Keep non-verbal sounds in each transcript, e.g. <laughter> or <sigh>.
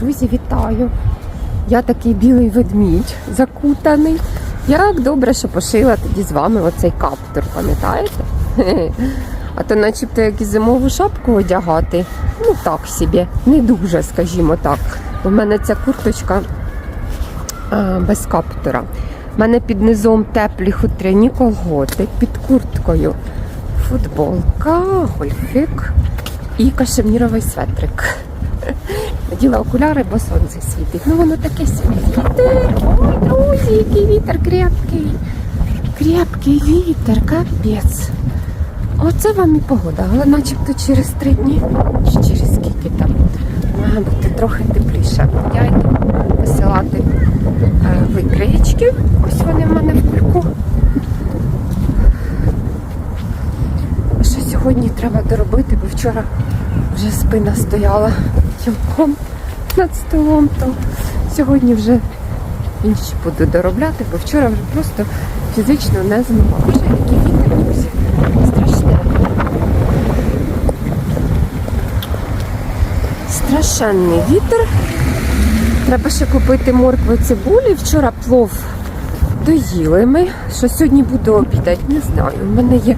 Друзі, вітаю! Я такий білий ведмідь закутаний. Як добре, що пошила тоді з вами оцей каптур, пам'ятаєте? <laughs> А то начебто як і зимову шапку одягати. Ну так собі, не дуже, скажімо так. У мене ця курточка а, без каптура. У мене під низом теплі хутряні колготи, під курткою футболка, гольфик і кашеміровий светрик. <laughs> Наділа окуляри, бо сонце світить. Ну воно таке світить. Ой, друзі, який вітер крепкий. Крепкий вітер, капець. Оце вам і погода, але начебто через три дні, чи через скільки там, має бути трохи тепліше. Я йду висилати е, викриєчки. Ось вони в мене в кульку. Що сьогодні треба доробити, бо вчора вже спина стояла тілком над столом, то сьогодні вже інші буду доробляти, бо вчора вже просто фізично не змогла. Вже який вітер, друзі, страшне. Страшенний вітер. Треба ще купити моркви цибулі. Вчора плов доїли ми. Що сьогодні буду обідати, не знаю. У мене є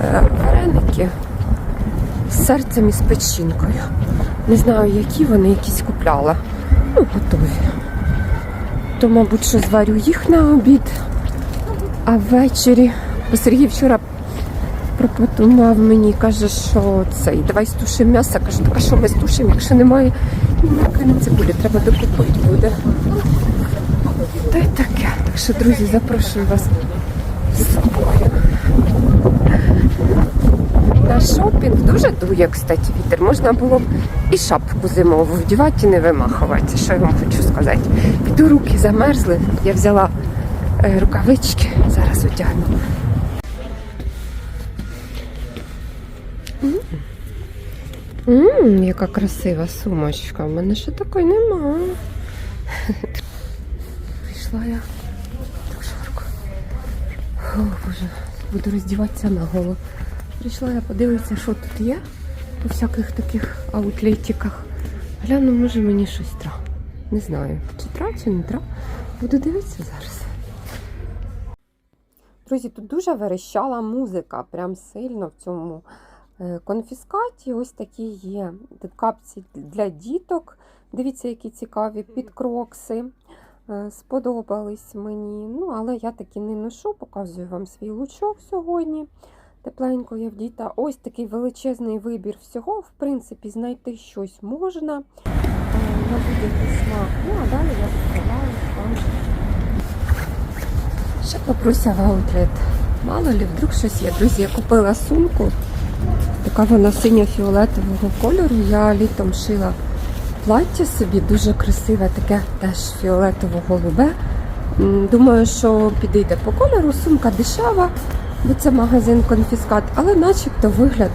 е, вареники з серцем і з печінкою. Не знаю, які вони якісь купляла. Ну, готові. То, мабуть, що зварю їх на обід. А ввечері, бо Сергій вчора пропонував мені, каже, що цей, давай стушимо м'ясо. Кажу, так а що ми стушимо, якщо немає моркви, цибулі, треба докупити буде. Та й таке. Так що, друзі, запрошую вас з собою. Шопінг дуже дує, кстати, вітер. Можна було б і шапку зимову вдівати і не вимахувати. Що я вам хочу сказати. Піду руки замерзли. Я взяла е, рукавички, зараз одягну. Ммм, яка красива сумочка. У мене ще такої нема. Прийшла я. Так жарко. О, Боже, буду роздіватися на голову. Прийшла я подивитися, що тут є по всяких таких аутлетиках. Гляну, може мені щось тра. Не знаю, чи тра, чи не тра. Буду дивитися зараз. Друзі, тут дуже верещала музика, прям сильно в цьому е, конфіскаті. Ось такі є капці для діток. Дивіться, які цікаві підкрокси. Е, Сподобались мені. Ну, але я таки не ношу, показую вам свій лучок сьогодні. Тепленько я вдіта. Ось такий величезний вибір всього. В принципі, знайти щось можна. Е, На будь-який смак. Ну, а далі я відправляю вам. Ще попруся в аутлет. Мало ли, вдруг щось є. Друзі, я купила сумку. Така вона синьо-фіолетового кольору. Я літом шила плаття собі, дуже красиве, таке теж фіолетово-голубе. Думаю, що підійде по кольору. Сумка дешева, бо це магазин конфіскат, але начебто вигляд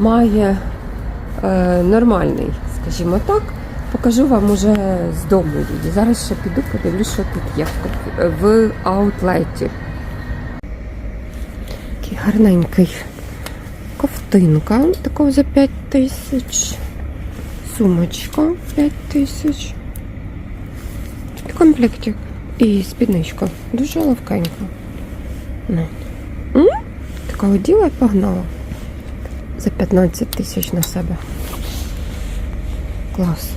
має е, нормальний, скажімо так. Покажу вам уже з дому її. Зараз ще піду, подивлюсь, що тут є в, в аутлеті. Такий гарненький ковтинка, такого за 5 тисяч. Сумочка 5 тисяч. Комплектик. І спідничка. Дуже ловкенька. Ну. М? Така оділа і погнала. За 15 тисяч на себе. Клас.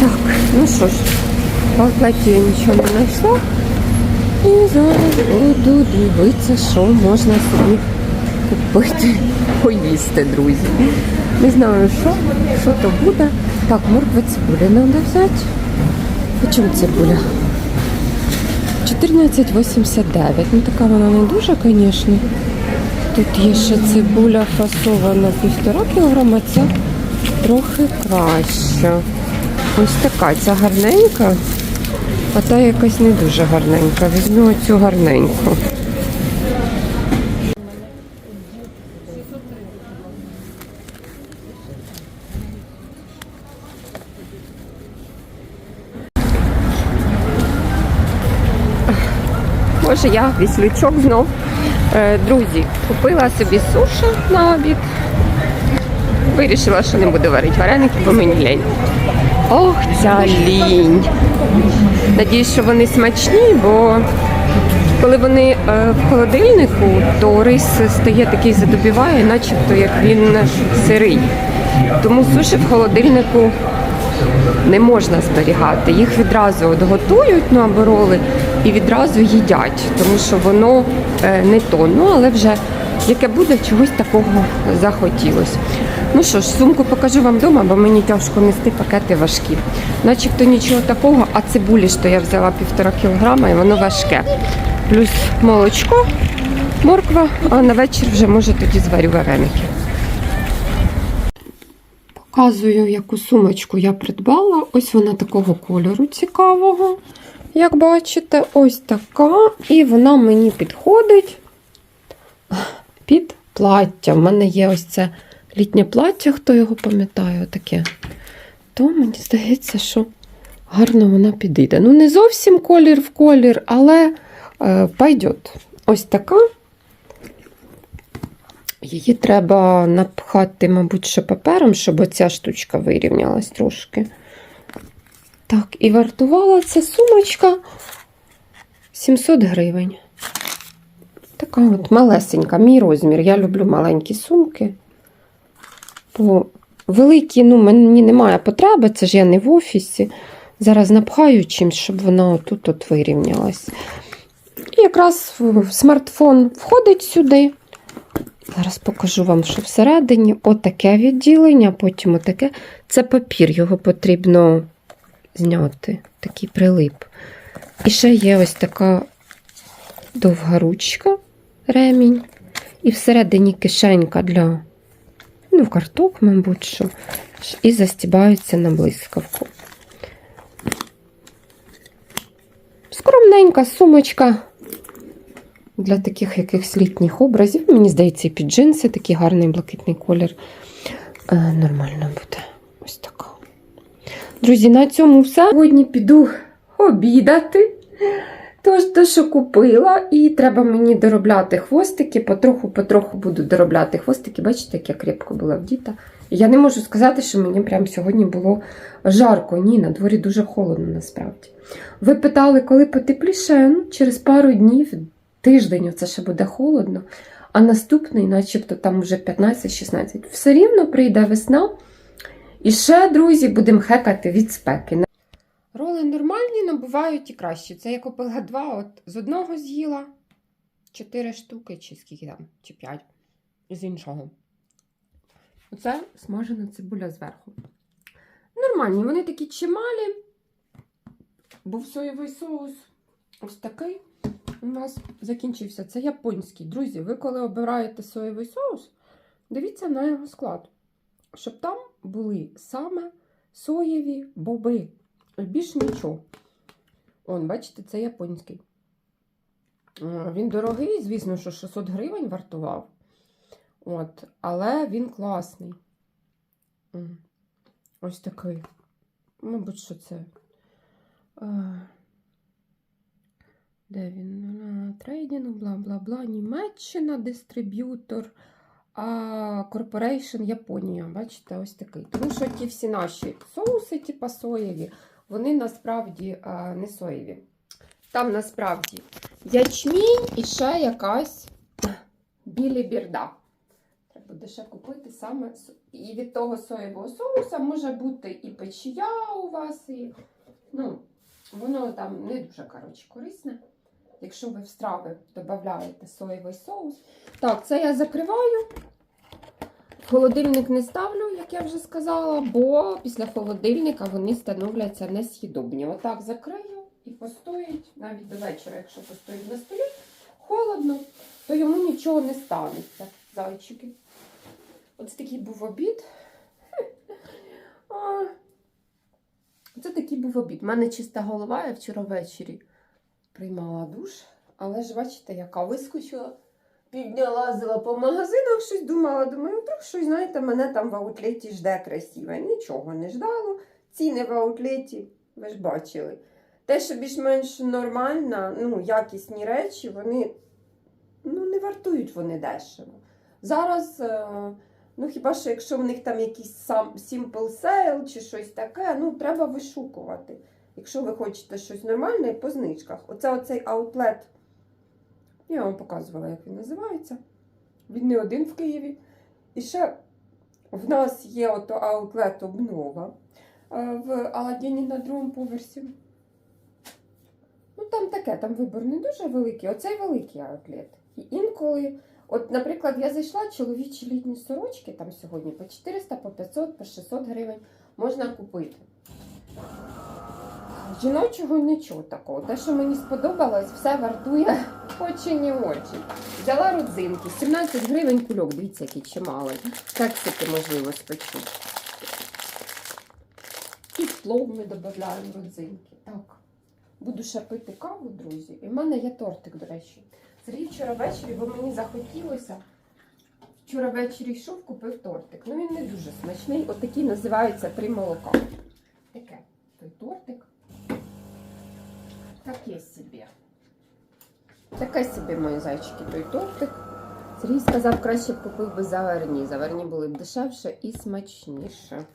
Так, ну що ж, в аутлеті я нічого не знайшла. І зараз буду дивитися, що можна собі Купити, поїсти, друзі. Не знаю, що, що то буде. Так, моркви цибулі треба взяти. По чому цибуля? 14,89. Ну така вона не дуже, звісно. Тут є ще цибуля фасована півтора кілограма, ця трохи краща. Ось така, ця гарненька, а та якась не дуже гарненька. Візьму оцю гарненьку. Боже, я віслючок знов. Е, друзі, купила собі суші на обід. Вирішила, що не буду варити вареники, бо мені лень. Ох, ця лінь. Надіюсь, що вони смачні, бо коли вони е, в холодильнику, то рис стає такий задобіває, начебто як він сирий. Тому суші в холодильнику не можна зберігати. Їх відразу от готують ну, або роли і відразу їдять, тому що воно е, не то. Ну, але вже яке буде, чогось такого захотілося. Ну що ж, сумку покажу вам вдома, бо мені тяжко нести пакети важкі. Начебто нічого такого, а цибулі то я взяла півтора кілограма і воно важке. Плюс молочко, морква, а на вечір вже може тоді зварю вареники. Показую, яку сумочку я придбала. Ось вона такого кольору цікавого. Як бачите, ось така. І вона мені підходить під плаття. У мене є ось це літнє плаття, хто його пам'ятає, таке. То мені здається, що гарно вона підійде. Ну, не зовсім колір в колір, але е, пойдет. Ось така. Її треба напхати, мабуть, що папером, щоб оця штучка вирівнялась трошки. Так, і вартувала ця сумочка 700 гривень. Така от малесенька, мій розмір. Я люблю маленькі сумки. Бо великі, ну, мені немає потреби, це ж я не в офісі. Зараз напхаю чимось, щоб вона тут от вирівнялась. І якраз смартфон входить сюди. Зараз покажу вам, що всередині отаке відділення, потім отаке. Це папір, його потрібно зняти, такий прилип. І ще є ось така довга ручка, ремінь. І всередині кишенька для ну, карток, мабуть, що. І застібаються на блискавку. Скромненька сумочка для таких якихось літніх образів. Мені здається, і під джинси такий гарний блакитний колір. Е, нормально буде. Ось така. Друзі, на цьому все. Сьогодні піду обідати. Тож, те, що купила, і треба мені доробляти хвостики. Потроху-потроху буду доробляти хвостики. Бачите, як я крепко була вдіта. Я не можу сказати, що мені прямо сьогодні було жарко. Ні, на дворі дуже холодно насправді. Ви питали, коли потепліше? Ну, через пару днів, тиждень це ще буде холодно, а наступний, начебто там вже 15-16. Все рівно прийде весна. І ще, друзі, будемо хекати від спеки. Роли нормальні, але бувають і кращі. Це я купила два, от з одного з'їла чотири штуки, чи скільки там, чи п'ять з іншого. Оце смажена цибуля зверху. Нормальні, вони такі чималі. Був соєвий соус. Ось такий у нас закінчився. Це японський. Друзі, ви коли обираєте соєвий соус, дивіться на його склад. Щоб там були саме соєві боби. Більш нічого. Он, бачите, це японський. Е, Він дорогий, звісно, що 600 гривень вартував. От, але він класний. Ось такий. Мабуть, що це. Де він? На трейдинг, бла-бла-бла. Німеччина, дистриб'ютор. А Corporation Японія. Бачите, ось такий. Тому що ті всі наші соуси, типа соєві, вони насправді а, не соєві. Там насправді ячмінь і ще якась білібірда. Треба буде ще купити саме. І від того соєвого соуса може бути і печія у вас, і ну, воно там не дуже коротше, корисне. Якщо ви в страви додаєте соєвий соус. Так, це я закриваю. Холодильник не ставлю, як я вже сказала, бо після холодильника вони становляться несъїдобні. Отак закрию і постоїть навіть до вечора, якщо постоїть на столі, холодно, то йому нічого не станеться, зайчики. Ось такий був обід. <laughs> Це такий був обід. У мене чиста голова, я вчора ввечері приймала душ, але ж бачите, яка вискочила. Півдня лазила по магазинах, щось думала, думаю, вдруг щось, знаєте, мене там в аутлеті жде красиве. Нічого не ждало. Ціни в аутлеті, ви ж бачили. те, що більш-менш нормальна, ну, якісні речі, вони ну, не вартують вони дешево. Зараз, е, ну хіба що якщо в них там якийсь сам simple sale чи щось таке, ну треба вишукувати. Якщо ви хочете щось нормальне по знижках. Оце оцей аутлет. Я вам показувала, як він називається. Він не один в Києві. І ще в нас є ото аутлет обнова е, в Аладдіні на другому поверсі. Ну, там таке, там вибор не дуже великий. Оцей великий аутлет. І інколи, от, наприклад, я зайшла чоловічі літні сорочки там сьогодні по 400, по 500, по 600 гривень можна купити. Жіночого нічого такого. Те, що мені сподобалось, все вартує <laughs> очі не очі. Взяла родзинки, 17 гривень кульок, дивіться, який чималий. Кексики, можливо, спечу. І в плов ми додаємо родзинки. Так. Буду ще пити каву, друзі. І в мене є тортик, до речі. Сергій вчора ввечері, бо мені захотілося. Вчора ввечері йшов, купив тортик. Ну він не дуже смачний. Отакий називається три молока. Таке той тортик. Таке собі. Таке собі, мої зайчики, той тортик. Сергій сказав, краще б купив би заварні. Заварні були б дешевше і смачніше.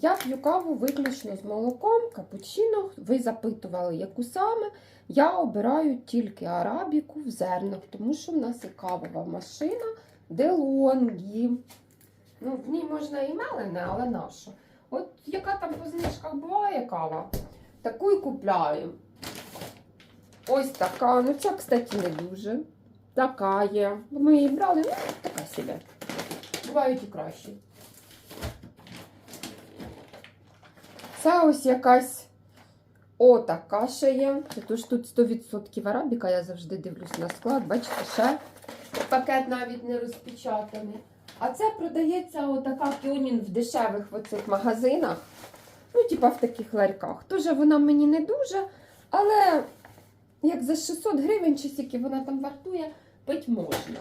Я п'ю каву виключно з молоком, капучино. Ви запитували, яку саме. Я обираю тільки арабіку в зернах, тому що в нас є кавова машина, делонгі. Ну, в ній можна і мелене, але наша. От яка там по знижках буває кава, таку і купляю. Ось така. Ну, ця, кстати, не дуже. Така є. Ми її брали, ну, така собі. Бувають і кращі. Це ось якась о, така ще є. Тож тут 100% арабіка, я завжди дивлюсь на склад. Бачите, ще пакет навіть не розпечатаний. А це продається отака піонін в дешевих оцих магазинах. Ну, типа в таких ларьках. Тоже вона мені не дуже, але як за 600 гривень, чи скільки вона там вартує, пить можна.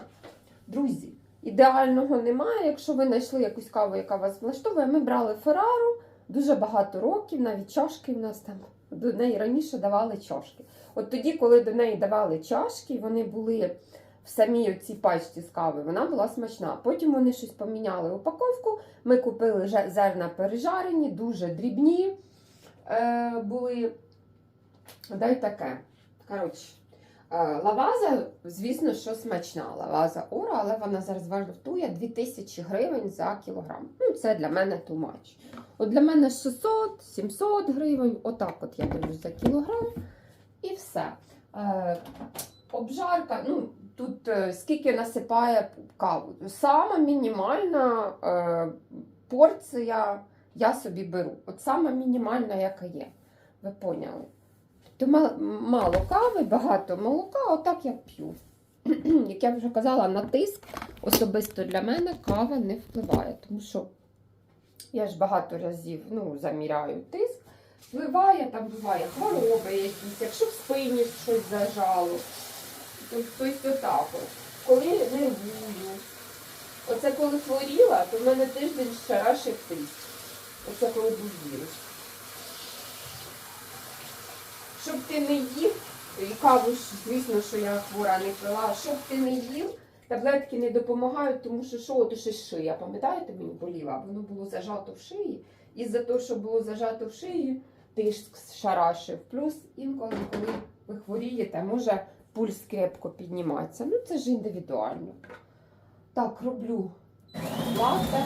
Друзі, ідеального немає. Якщо ви знайшли якусь каву, яка вас влаштовує, ми брали Феррару дуже багато років, навіть чашки в нас там. До неї раніше давали чашки. От тоді, коли до неї давали чашки, вони були в самій цій пачці з кави, вона була смачна. Потім вони щось поміняли упаковку. Ми купили зерна пережарені, дуже дрібні е, були. Дай таке. Коротше, е, лаваза, звісно, що смачна. Лаваза Ора, але вона зараз вартує 2000 гривень за кілограм. Ну, це для мене much. От для мене 600-700 гривень, отак от я дивлюсь за кілограм. І все. Е, обжарка, ну, тут е, скільки насипає каву. Сама мінімальна е, порція я собі беру. От сама мінімальна, яка є. Ви поняли? Мал- мало кави, багато молока, отак я п'ю. <clears throat> Як я вже казала, на тиск особисто для мене кава не впливає, тому що я ж багато разів ну, заміряю тиск. Впливає, там буває хвороби якісь, якщо в спині щось зажало. Тобто отак от. Коли нервую. Оце коли хворіла, то в мене тиждень шарашив тиск. Оце коли був вірус. Щоб ти не їв, і каву, звісно, що я хвора не пила, щоб ти не їв, таблетки не допомагають, тому що що от ще шия, пам'ятаєте, мені боліла, воно було зажато в шиї. І за те, що було зажато в шиї, тиск шарашив. Плюс інколи, коли ви хворієте, може пульс крепко підніматися. Ну, це ж індивідуально. Так, роблю латте.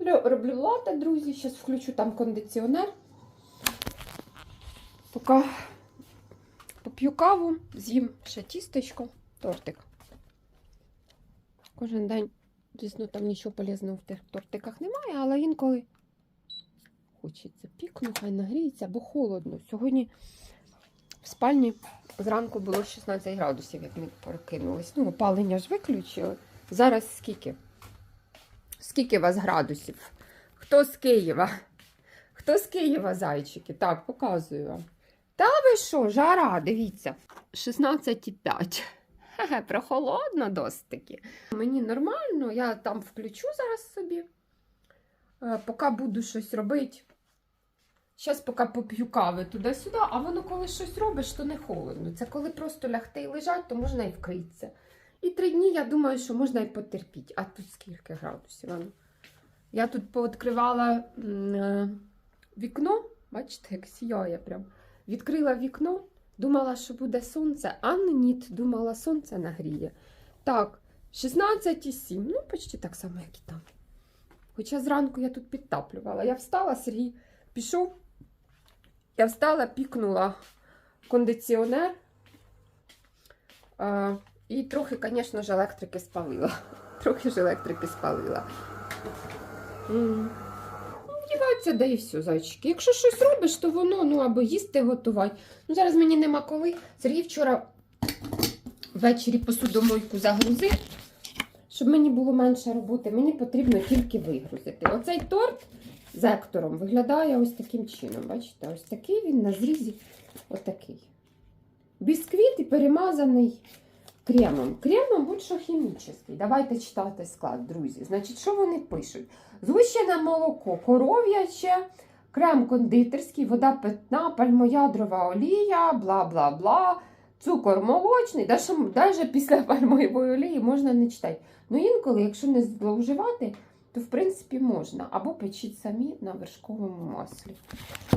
Лю- Роблю латте, друзі. Зараз включу там кондиціонер. Поки поп'ю каву, з'їм ще тістечко, тортик. Кожен день, звісно, там нічого полезного в тих тортиках немає, але інколи хочеться пікну, хай нагріється, бо холодно. Сьогодні в спальні зранку було 16 градусів, як ми прокинулись. Ну, опалення ж виключили. Зараз скільки? Скільки у вас градусів? Хто з Києва? Хто з Києва, зайчики? Так, показую вам. Та ви що, жара, дивіться. 16,5. Хе-хе, прохолодно досить таки. Мені нормально, я там включу зараз собі. Е, Поки буду щось робити. Зараз поки поп'ю кави туди-сюди, а воно коли щось робиш, то не холодно. Це коли просто лягти і лежать, то можна і вкритися. І три дні, я думаю, що можна і потерпіти. А тут скільки градусів? Я тут пооткривала е, вікно, бачите, як сіяє прям. Відкрила вікно, думала, що буде сонце, а ні, думала, сонце нагріє. Так, 16,7, ну, почти так само, як і там. Хоча зранку я тут підтаплювала. Я встала, Сергій пішов. Я встала, пікнула кондиціонер. А, і трохи, звісно ж, електрики спалила. <laughs> Трохи ж електрики спалила. Ну, де і все, зайчики. Якщо щось робиш, то воно, ну, або їсти готувати. Ну, зараз мені нема коли. Сергій вчора ввечері посудомойку загрузив. Щоб мені було менше роботи, мені потрібно тільки вигрузити. Оцей торт з ектором виглядає ось таким чином. Бачите, ось такий він на зрізі отакий. Бісквіт і перемазаний кремом. Кремом будь-що хімічний. Давайте читати склад, друзі. Значить, що вони пишуть? Згущене молоко, коров'яче, крем кондитерський, вода питна, пальмоядрова олія, бла бла бла. Цукор молочний, навіть після <laughs> пальмової олії можна не читати. Ну інколи, якщо не зловживати, то в принципі можна. Або печіть самі на вершковому маслі.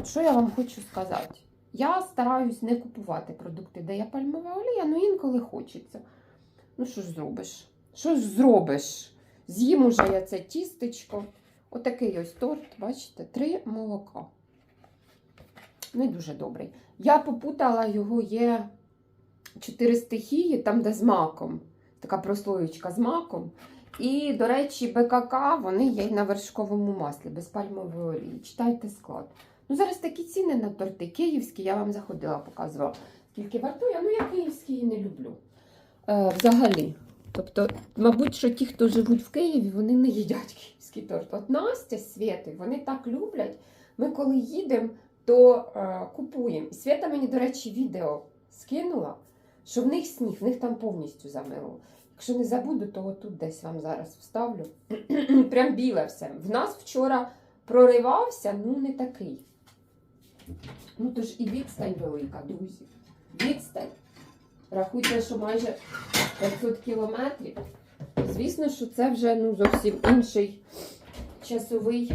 Що я вам хочу сказати? Я стараюсь не купувати продукти, де є пальмова олія, ну інколи хочеться. Ну що ж зробиш? Що ж зробиш? З'їм уже я це тістечко. Отакий ось торт, бачите, три молока. Не дуже добрий. Я попутала його, є чотири стихії, там, де з маком. Така прослоєчка з маком. І, до речі, БКК вони є на вершковому маслі, без пальмової олії. Читайте склад. Ну, зараз такі ціни на торти київські, я вам заходила, показувала, скільки вартує. Ну, я київські і не люблю. Е, взагалі. Тобто, мабуть, що ті, хто живуть в Києві, вони не їдять київський торт. От Настя з Свєтою, вони так люблять. Ми коли їдемо, то е, купуємо. І Свята мені, до речі, відео скинула, що в них сніг, в них там повністю замило. Якщо не забуду, то отут десь вам зараз вставлю. <clears throat> Прям біле все. В нас вчора проривався, ну не такий. Ну то ж і відстань велика, друзі. Відстань. Рахуйте, що майже 500 кілометрів. Звісно, що це вже ну, зовсім інший часовий,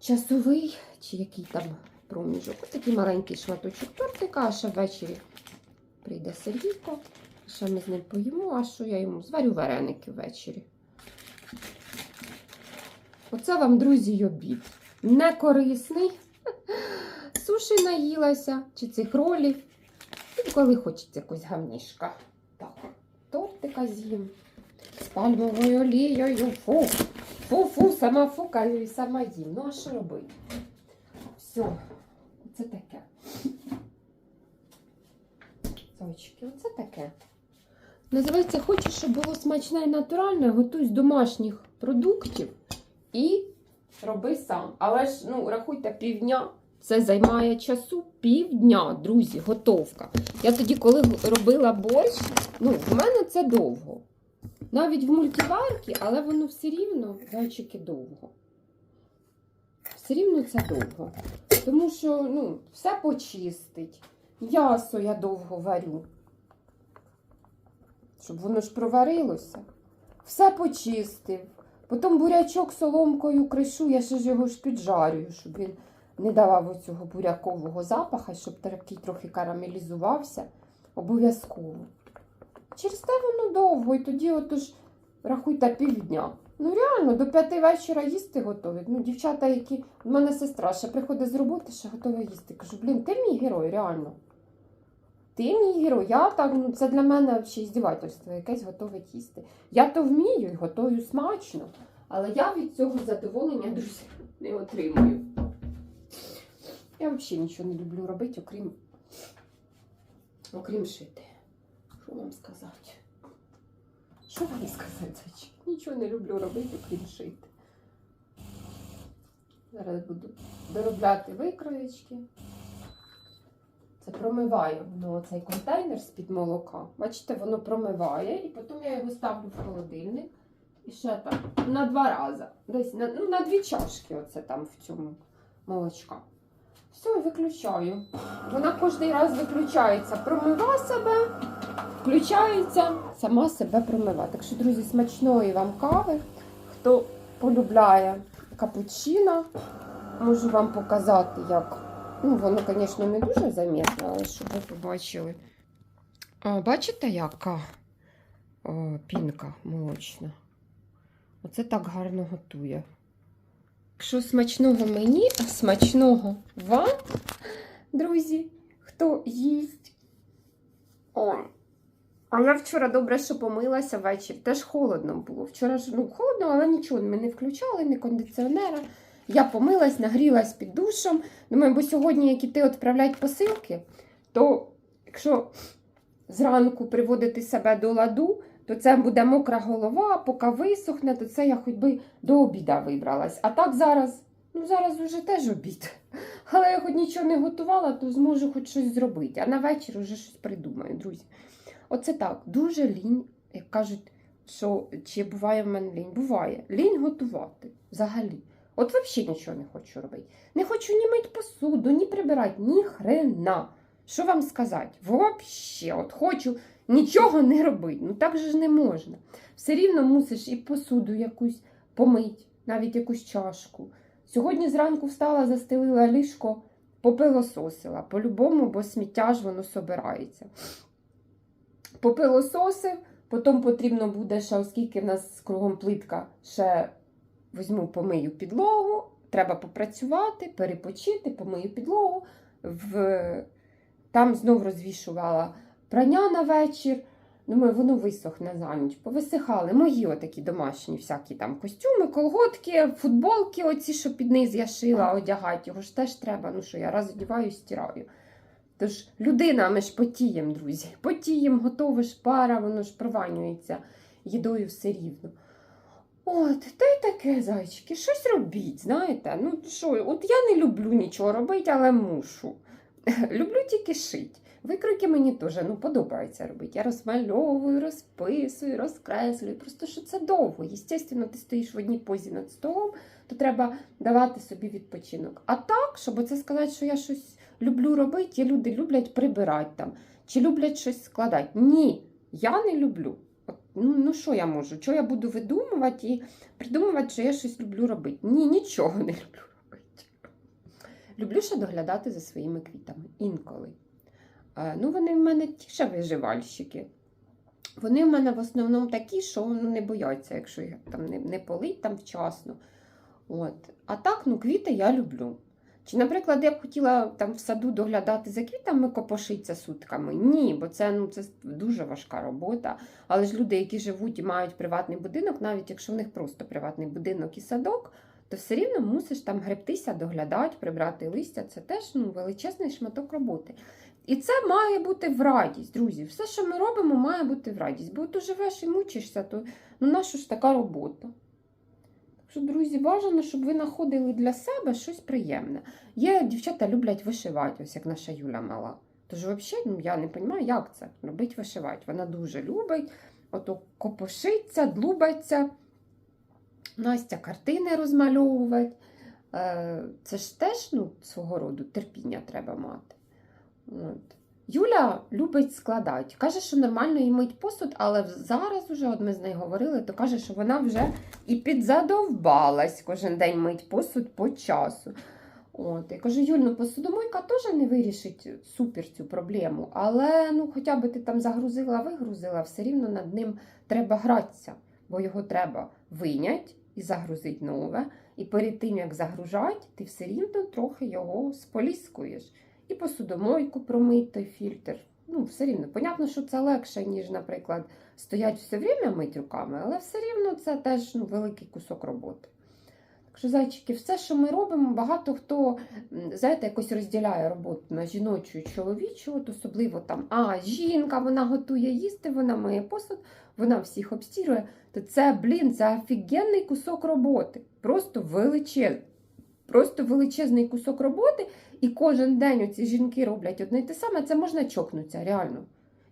часовий, чи який там проміжок. Ось такий маленький шматочок тортика, а ще ввечері прийде Сергійко. Ще ми з ним поїмо, а що я йому зварю вареники ввечері. Оце вам, друзі, обід. Не корисний. <laughs> Суші наїлася, чи цих ролів. І коли хочеться якось гамнішка. Так, тортика з'їм. З пальмовою олією. Фу. Фу-фу, сама фукаю і сама їм. Ну, а що робити? Все, це таке. Зайчики, оце таке. Називається Хочеш, щоб було смачне і натуральне, готуй з домашніх продуктів і роби сам. Але ж, ну, рахуйте, півдня. Це займає часу півдня, друзі, готовка. Я тоді, коли робила борщ, ну, в мене це довго. Навіть в мультиварці, але воно все рівно, зайчики, довго. Все рівно це довго. Тому що ну, все почистить. М'ясо я довго варю. Щоб воно ж проварилося. Все почистив. Потім бурячок соломкою кришу, я ще ж його ж піджарюю, щоб він не давав оцього бурякового запаха, щоб такий трохи карамелізувався. Обов'язково. Через те воно довго, і тоді отож, рахуйте, півдня. Ну реально, до п'яти вечора їсти готові. Ну, дівчата, які. У мене сестра ще приходить з роботи, ще готова їсти. Кажу, блін, ти мій герой, реально. Ти мій герой. Я так, ну це для мене ще здівательство, якесь готове їсти. Я то вмію і готую смачно, але я від цього задоволення, друзі, не отримую. Я взагалі нічого не люблю робити, окрім, окрім шити. Що вам сказати? Що вам сказати. Нічого не люблю робити, окрім шити. Зараз буду доробляти викроєчки. Це промиває воно цей контейнер з-під молока. Бачите, воно промиває, і потім я його ставлю в холодильник І ще так, на два рази. Десь на, ну, на дві чашки оце там в цьому молочка. Все, виключаю. Вона кожен раз виключається, промива себе, включається, сама себе промива. Так що, друзі, смачної вам кави. Хто полюбляє капучино, можу вам показати, як. Ну, воно, звісно, не дуже замітно, але щоб ви побачили. А, бачите, яка О, пінка молочна? Оце так гарно готує. Якщо смачного мені, а смачного вам, друзі, хто їсть. Ой. А я вчора добре, що помилася ввечері. Теж холодно було. Вчора ж ну, холодно, але нічого ми не включали, ні кондиціонера. Я помилась, нагрілась під душем. Думаю, бо сьогодні, як іти відправляти посилки, то якщо зранку приводити себе до ладу, то це буде мокра голова, поки висохне, то це я хоч би до обіда вибралась. А так зараз, ну зараз уже теж обід. Але я хоч нічого не готувала, то зможу хоч щось зробити. А на вечір вже щось придумаю, друзі. Оце так, дуже лінь, як кажуть, що чи буває в мене лінь? Буває. Лінь готувати взагалі. От взагалі нічого не хочу робити. Не хочу ні мити посуду, ні прибирати, ні хрена. Що вам сказати? Вообще, от хочу нічого не робити. Ну так же ж не можна. Все рівно мусиш і посуду якусь помить, навіть якусь чашку. Сьогодні зранку встала, застелила ліжко, попилососила. По-любому, бо сміття ж воно собирається. Попилососив, потім потрібно буде ще, оскільки в нас кругом плитка, ще візьму, помию підлогу. Треба попрацювати, перепочити, помию підлогу. В... Там знов розвішувала прання на вечір. Думаю, воно висохне за ніч. Повисихали мої отакі домашні всякі там костюми, колготки, футболки, оці, що під низ я шила, одягати. Його ж теж треба. Ну що, я раз одягаю, стираю. Тож людина, ми ж потієм, друзі. Потієм, готовиш пара, воно ж прованюється їдою все рівно. От, та й таке, зайчики, щось робіть, знаєте. Ну що, от я не люблю нічого робити, але мушу. <laughs> Люблю тільки шити. Викройки мені теж ну, подобається робити. Я розмальовую, розписую, розкреслюю. Просто що це довго. Єстественно, ти стоїш в одній позі над столом, то треба давати собі відпочинок. А так, щоб оце сказати, що я щось люблю робити, є люди люблять прибирати там, чи люблять щось складати. Ні, я не люблю. Ну, ну що я можу? Що я буду видумувати і придумувати, що я щось люблю робити? Ні, нічого не <laughs> люблю робити. Люблю ще доглядати за своїми квітами інколи. Е, Ну, вони в мене ті ще виживальщики. Вони в мене в основному такі, що ну, не бояться, якщо їх там не, не полить там вчасно. От. А так, ну, квіти я люблю. Чи, наприклад, я б хотіла там в саду доглядати за квітами, копошиться сутками? Ні, бо це, ну, це дуже важка робота. Але ж люди, які живуть і мають приватний будинок, навіть якщо в них просто приватний будинок і садок, то все рівно мусиш там гребтися, доглядати, прибрати листя. Це теж ну, величезний шматок роботи. І це має бути в радість, друзі. Все, що ми робимо, має бути в радість. Бо ти живеш і мучишся, то ну нащо ж така робота? Що, друзі, бажано, щоб ви знаходили для себе щось приємне. Є дівчата люблять вишивати, ось як наша Юля мала. Тож, взагалі, ну, я не розумію, як це робить вишивати. Вона дуже любить, ото копошиться, длубаться. Настя картини розмальовувати. Е, Це ж теж ну, свого роду терпіння треба мати. От. Юля любить складати. Каже, що нормально їй мить посуд, але зараз уже, от ми з нею говорили, то каже, що вона вже і підзадовбалась кожен день мить посуд по часу. От, я кажу, Юль, ну посудомойка теж не вирішить супер цю проблему, але ну, хоча б ти там загрузила, вигрузила, все рівно над ним треба гратися, бо його треба виняти і загрузити нове. І перед тим, як загружати, ти все рівно трохи його споліскуєш. І посудомойку промить фільтр. Ну, все рівно. Понятно, що це легше, ніж, наприклад, стоять все время мить руками, але все рівно це теж ну, великий кусок роботи. Так що, зайчики, все, що ми робимо, багато хто, знаєте, якось розділяє роботу на жіночу і чоловічу, от особливо там, а, жінка, вона готує їсти, вона миє посуд, вона всіх обстірує. То це, блін, це офігенний кусок роботи. Просто величезний. Просто величезний кусок роботи, і кожен день оці жінки роблять одне й те саме, це можна чокнутися, реально.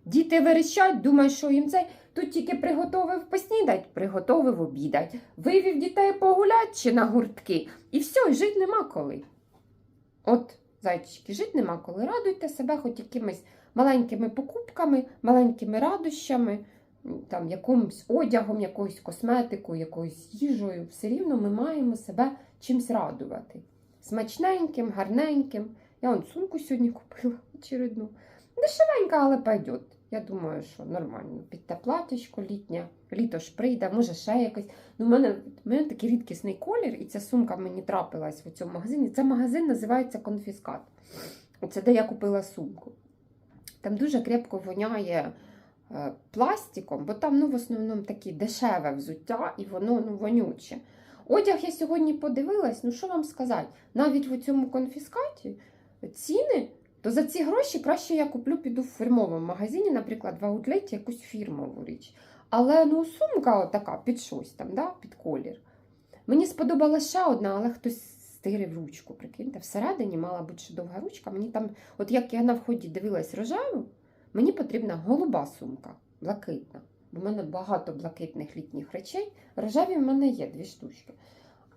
Діти верещать, думають, що їм це. Тут тільки приготовив поснідать, приготовив обідать, вивів дітей погулять чи на гуртки. І все, і жити нема коли. От, зайчики, жити нема коли. Радуйте себе хоч якимись маленькими покупками, маленькими радощами, там, якимось одягом, якоюсь косметикою, якоюсь їжею. Все рівно ми маємо себе чимось радувати. Смачненьким, гарненьким. Я вон сумку сьогодні купила <laughs> очередну. Дешевенька, але пойдет. Я думаю, що нормально. Під те платічко літнє, літо ж прийде, може ще якось. Ну, в мене, в мене такий рідкісний колір, і ця сумка мені трапилась в цьому магазині. Це магазин називається Конфіскат. Це де я купила сумку. Там дуже крепко воняє е, пластиком, бо там ну, в основному такі дешеве взуття і воно ну, вонюче. Одяг я сьогодні подивилась, ну що вам сказати, навіть в цьому конфіскаті ціни, то за ці гроші краще я куплю, піду в фірмовому магазині, наприклад, в аутлеті якусь фірмову річ. Але ну, сумка така під щось там, да, під колір. Мені сподобалася ще одна, але хтось стирив ручку, прикиньте. Всередині мала бути ще довга ручка. Мені там, от як я на вході дивилась рожеву, мені потрібна голуба сумка, блакитна. В мене багато блакитних літніх речей. Рожеві в мене є дві штучки.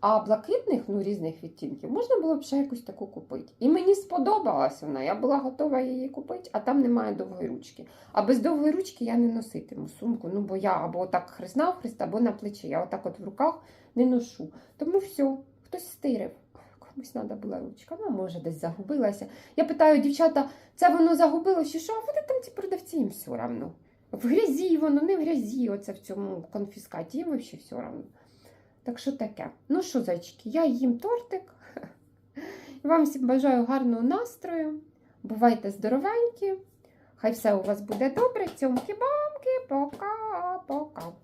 А блакитних, ну різних відтінків, можна було б ще якусь таку купити. І мені сподобалась вона. Я була готова її купити, а там немає довгої ручки. А без довгої ручки я не носитиму сумку. Ну бо я або отак хрест хрест, або на плечі. Я отак от в руках не ношу. Тому все, хтось стирив. Комусь треба була ручка, ну може десь загубилася. Я питаю, дівчата, це воно загубилося що? А вони там ті продавці їм все равно. В грязі воно, не в грязі, оце в цьому конфіскаті, їм взагалі все одно. Так що таке? Ну що, зайчики, я їм тортик. <laughs> Вам всім бажаю гарного настрою. Бувайте здоровенькі. Хай все у вас буде добре. Цьомки-бамки, пока!